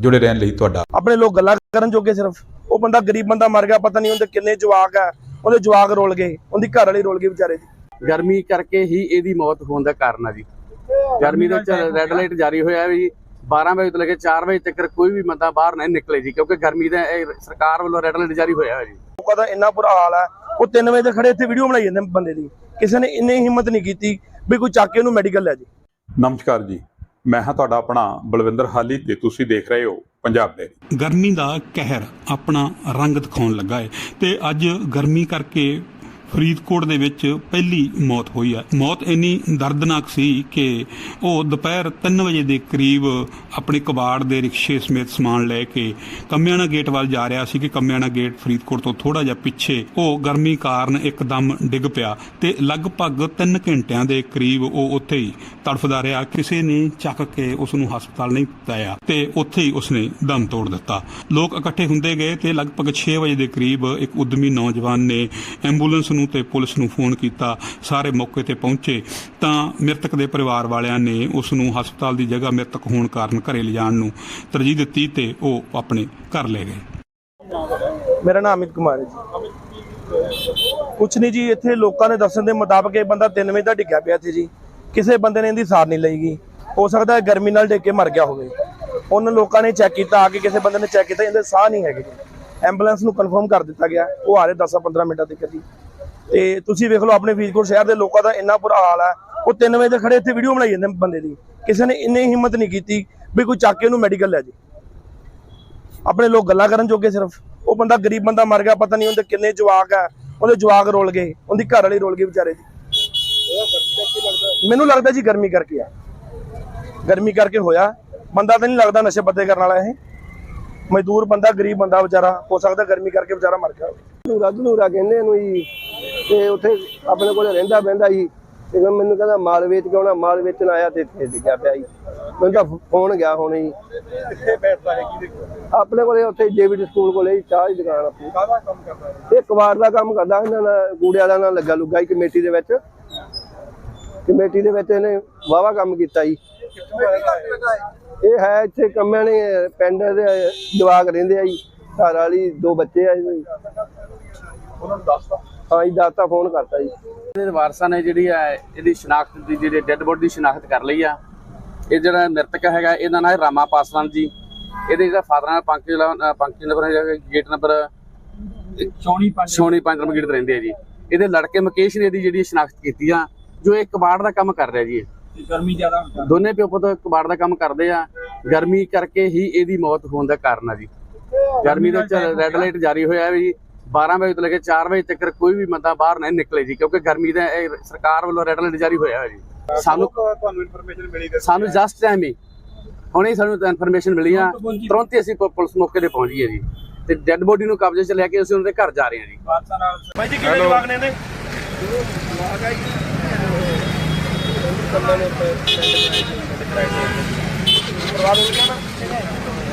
ਜੁੜੇ ਰਹਿਣ ਲਈ ਤੁਹਾਡਾ। ਆਪਣੇ ਲੋਕ ਗੱਲਾਂ ਕਰਨ ਜੋਗੇ ਸਿਰਫ। ਉਹ ਬੰਦਾ ਗਰੀਬ ਬੰਦਾ ਮਰ ਗਿਆ ਪਤਾ ਨਹੀਂ ਉਹਦੇ ਕਿੰਨੇ ਜਵਾਕ ਆ। ਉਹਦੇ ਜਵਾਕ ਰੋਲ ਗਏ ਉਹਦੀ ਘਰ ਵਾਲੀ ਰੋਲ ਗਈ ਵਿਚਾਰੇ ਦੀ। ਗਰਮੀ ਕਰਕੇ ਹੀ ਇਹਦੀ ਮੌਤ ਹੋਣ ਦਾ ਕਾਰਨ ਆ ਜੀ। ਗਰਮੀ ਦੇ ਵਿੱਚ ਰੈੱਡ ਲਾਈਟ ਜਾਰੀ ਹੋਇਆ ਵੀ 12 ਵਜੇ ਤੋਂ ਲੈ ਕੇ 4 ਵਜੇ ਤੱਕ ਕੋਈ ਵੀ ਬੰਦਾ ਬਾਹਰ ਨਹੀਂ ਨਿਕਲੇ ਜੀ ਕਿਉਂਕਿ ਗਰਮੀ ਦਾ ਇਹ ਸਰਕਾਰ ਵੱਲੋਂ ਰੈੱਡ ਲਾਈਟ ਜਾਰੀ ਹੋਇਆ ਹੋਇਆ ਜੀ। ਲੋਕਾਂ ਦਾ ਇੰਨਾ ਬੁਰਾ ਹਾਲ ਹੈ ਉਹ 3 ਵਜੇ ਤੇ ਖੜੇ ਇੱਥੇ ਵੀਡੀਓ ਬਣਾਈ ਜਾਂਦੇ ਬੰਦੇ ਦੀ। ਕਿਸੇ ਨੇ ਇੰਨੀ ਹਿੰਮਤ ਨਹੀਂ ਕੀਤੀ ਵੀ ਕੋਈ ਚੱਕ ਕੇ ਉਹਨੂੰ ਮੈਡੀਕਲ ਲੈ ਜੇ ਨਮਸਕਾਰ ਜੀ। ਮੈਂ ਹਾਂ ਤੁਹਾਡਾ ਆਪਣਾ ਬਲਵਿੰਦਰ ਹਾਲੀ ਤੇ ਤੁਸੀਂ ਦੇਖ ਰਹੇ ਹੋ ਪੰਜਾਬ ਦੇ ਗਰਮੀ ਦਾ ਕਹਿਰ ਆਪਣਾ ਰੰਗ ਦਿਖਾਉਣ ਲੱਗਾ ਹੈ ਤੇ ਅੱਜ ਗਰਮੀ ਕਰਕੇ ਫਰੀਦਕੋਟ ਦੇ ਵਿੱਚ ਪਹਿਲੀ ਮੌਤ ਹੋਈ ਹੈ। ਮੌਤ ਇੰਨੀ ਦਰਦਨਾਕ ਸੀ ਕਿ ਉਹ ਦੁਪਹਿਰ 3 ਵਜੇ ਦੇ ਕਰੀਬ ਆਪਣੇ ਕਬਾੜ ਦੇ ਰਿਕਸ਼ੇ ਸਮੇਤ ਸਮਾਨ ਲੈ ਕੇ ਕੰਮਿਆਣਾ ਗੇਟ ਵੱਲ ਜਾ ਰਿਹਾ ਸੀ ਕਿ ਕੰਮਿਆਣਾ ਗੇਟ ਫਰੀਦਕੋਟ ਤੋਂ ਥੋੜਾ ਜਿਹਾ ਪਿੱਛੇ ਉਹ ਗਰਮੀ ਕਾਰਨ ਇੱਕਦਮ ਡਿੱਗ ਪਿਆ ਤੇ ਲਗਭਗ 3 ਘੰਟਿਆਂ ਦੇ ਕਰੀਬ ਉਹ ਉੱਥੇ ਹੀ ਤੜਫਦਾ ਰਿਹਾ। ਕਿਸੇ ਨੇ ਚੱਕ ਕੇ ਉਸ ਨੂੰ ਹਸਪਤਾਲ ਨਹੀਂ ਪਹੁੰਚਾਇਆ ਤੇ ਉੱਥੇ ਹੀ ਉਸਨੇ ਦਮ ਤੋੜ ਦਿੱਤਾ। ਲੋਕ ਇਕੱਠੇ ਹੁੰਦੇ ਗਏ ਤੇ ਲਗਭਗ 6 ਵਜੇ ਦੇ ਕਰੀਬ ਇੱਕ ਉਦਮੀ ਨੌਜਵਾਨ ਨੇ ਐਂਬੂਲੈਂਸ ਨੂੰ ਤੇ ਪੁਲਿਸ ਨੂੰ ਫੋਨ ਕੀਤਾ, ਸਾਰੇ ਮੌਕੇ ਤੇ ਪਹੁੰਚੇ, ਤਾਂ ਮ੍ਰਿਤਕ ਦੇ ਪਰਿਵਾਰ ਵਾਲਿਆਂ ਨੇ ਉਸ ਨੂੰ ਹਸਪਤਾਲ ਦੀ ਜਗ੍ਹਾ ਮ੍ਰਿਤਕ ਹੋਣ ਕਾਰਨ ਘਰੇ ਲਿਜਾਣ ਨੂੰ ਤਰਜੀਹ ਦਿੱਤੀ ਤੇ ਉਹ ਆਪਣੇ ਘਰ ਲੈ ਗਏ। ਮੇਰਾ ਨਾਮ ਅਮਿਤ ਕੁਮਾਰ ਹੈ ਜੀ। ਕੁਛ ਨਹੀਂ ਜੀ, ਇੱਥੇ ਲੋਕਾਂ ਦੇ ਦੱਸਣ ਦੇ ਮੁਤਾਬਕ ਇਹ ਬੰਦਾ 3 ਵਜੇ ਦਾ ਡਿੱਗਿਆ ਪਿਆ ਸੀ ਜੀ। ਕਿਸੇ ਬੰਦੇ ਨੇ ਇਹਦੀ ਸਾਰ ਨਹੀਂ ਲਈ ਗਈ ਹੋ ਸਕਦਾ ਗਰਮੀ ਨਾਲ ਡਿੱਗ ਕੇ ਮਰ ਗਿਆ ਹੋਵੇ। ਉਹਨਾਂ ਲੋਕਾਂ ਨੇ ਚੈੱਕ ਕੀਤਾ, ਆ ਕੇ ਕਿਸੇ ਬੰਦੇ ਨੇ ਚੈੱਕ ਕੀਤਾ, ਇਹਦੇ ਸਾਹ ਨਹੀਂ ਹੈਗੇ ਐਂਬੂਲੈਂਸ ਨੂੰ ਕਨਫਰਮ ਕਰ ਦਿੱਤਾ ਗਿਆ। ਉਹ ਆ ਰਹੇ 10-15 ਮਿੰਟਾਂ ਤੱਕ ਜੀ। ਤੇ ਤੁਸੀਂ ਵੇਖ ਲਓ ਆਪਣੇ ਫਰੀਦਕੋਟ ਸ਼ਹਿਰ ਦੇ ਲੋਕਾਂ ਦਾ ਇੰਨਾ ਬੁਰਾ ਹਾਲ ਹੈ। ਉਹ 3 ਵਜੇ ਤੇ ਖੜੇ ਇੱਥੇ ਵੀਡੀਓ ਬਣਾਈ ਜਾਂਦੇ ਬੰਦੇ ਦੀ। ਕਿਸੇ ਨੇ ਇੰਨੀ ਹਿੰਮਤ ਨਹੀਂ ਕੀਤੀ ਵੀ ਕੋਈ ਚੱਕ ਕੇ ਉਹਨੂੰ ਮੈਡੀਕਲ ਲੈ ਜੇ ਆਪਣੇ ਲੋਕ ਗੱਲਾਂ ਕਰਨ ਜੋਗੇ ਸਿਰਫ। ਉਹ ਬੰਦਾ ਗਰੀਬ ਬੰਦਾ ਮਰ ਗਿਆ, ਪਤਾ ਨਹੀਂ ਉਹਦੇ ਕਿੰਨੇ ਜਵਾਕ ਆ ਉਹਦੇ ਜਵਾਕ ਰੋਲ ਗਏ, ਉਹਦੀ ਘਰ ਵਾਲੀ ਰੋਲ ਗਈ ਵਿਚਾਰੇ ਦੀ। ਮੈਨੂੰ ਲੱਗਦਾ ਜੀ ਗਰਮੀ ਕਰਕੇ ਆ। ਗਰਮੀ ਕਰਕੇ ਹੋਇਆ। ਬੰਦਾ ਤਾਂ ਨਹੀਂ ਲੱਗਦਾ ਨਸ਼ੇ ਪੱਤੇ ਕਰਨ ਵਾਲਾ ਇਹ। ਮਜ਼ਦੂਰ ਬੰਦਾ, ਗਰੀਬ ਬੰਦਾ ਵਿਚਾਰਾ, ਹੋ ਸਕਦਾ ਗਰਮੀ ਕਰਕੇ ਵਿਚਾਰਾ ਮਰ ਗਿਆ ਨੂਰਾ ਨੂਰਾ ਕਹਿੰਦੇ ਇਹਨੂੰ ਜੀ ਤੇ ਉੱਥੇ ਆਪਣੇ ਕੋਲ ਰਹਿੰਦਾ ਬਹਿੰਦਾ ਜੀ। ਤੇ ਮੈਨੂੰ ਕਹਿੰਦਾ ਮਾਲ ਵੇਚ ਕੇ ਆਉਣਾ ਮਾਲ ਵੇਚਣ ਆਇਆ ਤੇ ਇੱਥੇ ਡਿੱਗਿਆ ਪਿਆ ਜੀ। ਮੈਨੂੰ ਤਾਂ ਫੋਨ ਗਿਆ ਹੁਣ ਜੀ। ਕਿੱਥੇ ਬੈਠਦਾ ਹੈ ਕੀ ਆਪਣੇ ਕੋਲੇ ਉੱਥੇ ਜੇਵੀਡੀ ਸਕੂਲ ਕੋਲੇ ਚਾਹ ਦੀ ਦੁਕਾਨ ਆਪਣੀ। ਕਾਹਦਾ ਕੰਮ ਕਰਦਾ ਹੈ? ਇਹ ਕਬਾੜ ਦਾ ਕੰਮ ਕਰਦਾ ਇਹਨਾਂ ਨਾਲ ਕੂੜਿਆਂ ਦਾ ਨਾਲ ਲੱਗਾ ਲੁੱਗਾ ਜੀ ਕਮੇਟੀ ਦੇ ਵਿੱਚ। ਕਮੇਟੀ ਦੇ ਵਿੱਚ ਇਹਨੇ ਵਾਵਾ ਕੰਮ ਕੀਤਾ ਜੀ। ਇਹ? ਹੈ? ਇੱਥੇ ਕੰਮਿਆਂ ਨੇ ਪਿੰਡ ਦੇ ਜਵਾਕ ਰਹਿੰਦੇ ਆ ਜੀ। ਘਰ ਵਾਲੀ ਦੋ ਬੱਚੇ ਆ ਜੀ। ਉਹਨਾਂ ਨੂੰ ਦੱਸਦਾ ਹਾਂ ਜੀ ਦਾਤਾ ਫੋਨ ਕਰਤਾ ਜੀ। ਇਹਦੇ ਵਾਰਸਾਂ ਨੇ ਜਿਹੜੀ ਹੈ ਇਹਦੀ ਸ਼ਨਾਖਤ ਦੀ ਜਿਹੜੀ ਡੈੱਡ ਬੋਡੀ ਦੀ ਸ਼ਨਾਖਤ ਕਰ ਲਈ ਆ। ਇਹ ਜਿਹੜਾ ਮ੍ਰਿਤਕ ਹੈਗਾ ਇਹਦਾ ਨਾਮ ਹੈ ਰਾਮਾ ਪਾਸਵਾਨ ਜੀ। ਇਹਦੇ ਜਿਹੜਾ ਫਾਦਰ ਨਾਲ ਪੰਕਜ ਪੰਕਜ ਨੰਬਰ ਹੈ ਗੇਟ ਨੰਬਰ ਛੋਣੀ ਪੰਜ। ਛੋਣੀ ਪੰਜ ਨੰਬਰ ਗੇਟ ਤੇ ਰਹਿੰਦੇ ਆ ਜੀ। ਇਹਦੇ ਲੜਕੇ ਮੁਕੇਸ਼ ਨੇ ਇਹਦੀ ਜਿਹੜੀ ਸ਼ਨਾਖਤ ਕੀਤੀ ਆ ਜੋ ਇਹ ਕਬਾੜ ਦਾ ਕੰਮ ਕਰ ਰਿਹਾ ਜੀ। ਇਹ ਗਰਮੀ ਜ਼ਿਆਦਾ ਹੁੰਦਾ। ਦੋਨੇ ਪਿਓ ਪੁੱਤ ਕਬਾੜ ਦਾ ਕੰਮ ਕਰਦੇ ਆ। ਗਰਮੀ ਕਰਕੇ ਹੀ ਇਹਦੀ ਮੌਤ ਹੋਣ ਦਾ ਕਾਰਨ ਆ ਜੀ। ਗਰਮੀ ਦੇ ਵਿੱਚ ਰੈੱਡ ਲਾਈਟ ਜਾਰੀ ਹੋਇਆ ਵੀ 12 ਵਜੇ ਤੋਂ ਲੈ ਕੇ 4 ਵਜੇ ਤੱਕ ਕੋਈ ਵੀ ਬੰਦਾ ਬਾਹਰ ਨਹੀਂ ਨਿਕਲੇ ਜੀ ਕਿਉਂਕਿ ਗਰਮੀ ਦਾ ਇਹ ਸਰਕਾਰ ਵੱਲੋਂ ਰੈੱਡ ਲਾਈਟ ਜਾਰੀ ਹੋਇਆ ਹੋਇਆ ਜੀ ਸਾਨੂੰ ਤੁਹਾਨੂੰ ਇਨਫੋਰਮੇਸ਼ਨ ਮਿਲੀ ਸਾਨੂੰ ਜਸਟ ਟਾਈਮ ਹੀ ਹੁਣੇ ਹੀ ਸਾਨੂੰ ਇਨਫੋਰਮੇਸ਼ਨ ਮਿਲੀ ਆ ਤੁਰੰਤ ਹੀ ਅਸੀਂ ਪੁਲਿਸ ਮੌਕੇ ਤੇ ਪਹੁੰਚ ਗਏ ਜੀ ਤੇ ਡੈੱਡ ਬੋਡੀ ਨੂੰ ਕਬਜ਼ੇ 'ਚ ਲੈ ਕੇ ਅਸੀਂ ਉਹਨਾਂ ਦੇ ਘਰ ਜਾ ਰਹੇ ਹਾਂ ਜੀ ਭਾਈ ਜੀ ਕਿੰਨੇ ਜਵਾਕ ਨੇ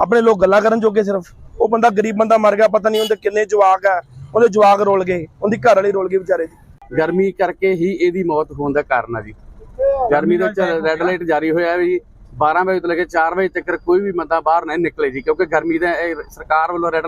ਆਪਣੇ ਲੋਕ ਗੱਲਾਂ ਕਰਨ ਜੋਗੇ ਸਿਰਫ। ਉਹ ਬੰਦਾ ਗਰੀਬ ਬੰਦਾ ਮਰ ਗਿਆ, ਪਤਾ ਨਹੀਂ ਉਹਦੇ ਕਿੰਨੇ ਜਵਾਕ ਆ। ਉਹਦੇ ਜਵਾਕ ਰੋਲ ਗਏ, ਉਹਦੀ ਘਰ ਵਾਲੀ ਰੋਲ ਗਈ ਵਿਚਾਰੇ ਦੀ। ਗਰਮੀ ਕਰਕੇ ਹੀ ਇਹਦੀ ਮੌਤ ਹੋਣ ਦਾ ਕਾਰਨ ਆ ਜੀ। ਗਰਮੀ ਦੇ ਵਿੱਚ ਰੈੱਡ ਲਾਈਟ ਜਾਰੀ ਹੋਇਆ ਵੀ 12 ਵਜੇ ਤੋਂ ਲੈ ਕੇ 4 ਵਜੇ ਤੱਕ ਕੋਈ ਵੀ ਬੰਦਾ ਬਾਹਰ ਨਹੀਂ ਨਿਕਲੇ ਜੀ, ਕਿਉਂਕਿ ਗਰਮੀ ਦਾ ਸਰਕਾਰ ਵੱਲੋਂ ਰੈੱਡ